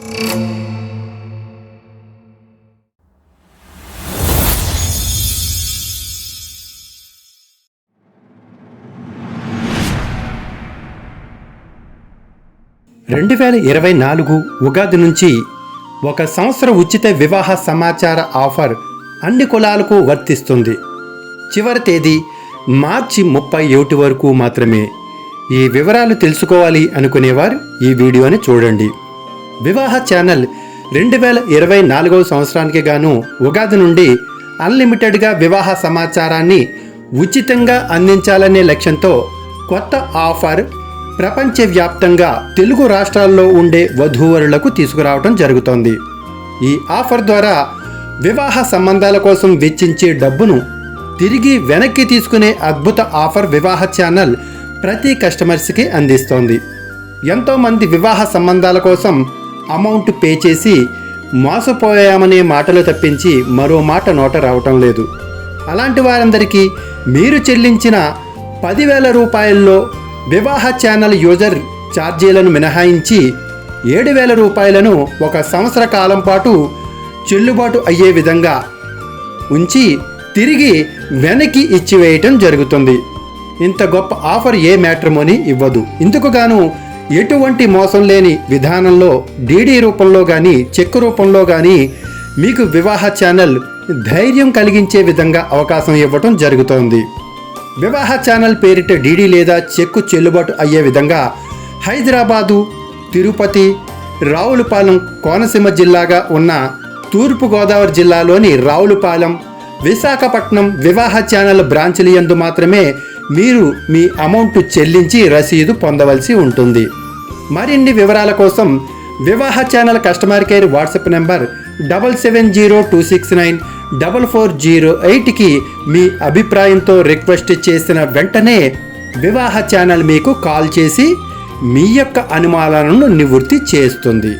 రెండు వేల ఇరవై నాలుగు ఉగాది నుంచి ఒక సంవత్సర ఉచిత వివాహ సమాచార ఆఫర్ అన్ని కులాలకు వర్తిస్తుంది. చివరి తేదీ మార్చి ముప్పై ఒకటి వరకు మాత్రమే. ఈ వివరాలు తెలుసుకోవాలి అనుకునేవారు ఈ వీడియోని చూడండి. వివాహ ఛానల్ రెండు వేల ఇరవై నాలుగవ సంవత్సరానికి గాను ఉగాది నుండి అన్లిమిటెడ్గా వివాహ సమాచారాన్ని ఉచితంగా అందించాలనే లక్ష్యంతో కొత్త ఆఫర్ ప్రపంచవ్యాప్తంగా తెలుగు రాష్ట్రాల్లో ఉండే వధూవరులకు తీసుకురావడం జరుగుతోంది. ఈ ఆఫర్ ద్వారా వివాహ సంబంధాల కోసం వెచ్చించే డబ్బును తిరిగి వెనక్కి తీసుకునే అద్భుత ఆఫర్ వివాహ ఛానల్ ప్రతి కస్టమర్స్కి అందిస్తోంది. ఎంతోమంది వివాహ సంబంధాల కోసం అమౌంట్ పే చేసి మోసపోయామనే మాటలు తప్పించి మరో మాట నోట రావటం లేదు. అలాంటి వారందరికీ మీరు చెల్లించిన పదివేల రూపాయల్లో వివాహ ఛానల్ యూజర్ ఛార్జీలను మినహాయించి ఏడు వేల రూపాయలను ఒక సంవత్సర కాలం పాటు చెల్లుబాటు అయ్యే విధంగా ఉంచి తిరిగి వెనక్కి ఇచ్చివేయటం జరుగుతుంది. ఇంత గొప్ప ఆఫర్ ఏ మ్యాట్రమోని ఇవ్వదు. ఇందుకు గాను ఎటువంటి మోసం లేని విధానంలో డీడీ రూపంలో కానీ చెక్ రూపంలో కానీ మీకు వివాహ ఛానల్ ధైర్యం కలిగించే విధంగా అవకాశం ఇవ్వటం జరుగుతోంది. వివాహ ఛానల్ పేరిట డీడీ లేదా చెక్కు చెల్లుబాటు అయ్యే విధంగా హైదరాబాదు తిరుపతి రావులపాలెం కోనసీమ జిల్లాగా ఉన్న తూర్పుగోదావరి జిల్లాలోని రావులపాలెం విశాఖపట్నం వివాహ ఛానల్ బ్రాంచ్లు యందు మాత్రమే మీరు మీ అమౌంట్ చెల్లించి రసీదు పొందవలసి ఉంటుంది. మరిన్ని వివరాల కోసం వివాహ channel customer care WhatsApp number double seven zero two six nine double four zero ఎయిట్కి మీ అభిప్రాయంతో రిక్వెస్ట్ చేసిన వెంటనే వివాహ ఛానల్ మీకు కాల్ చేసి మీ యొక్క అనుమానాలను నివృత్తి చేస్తుంది.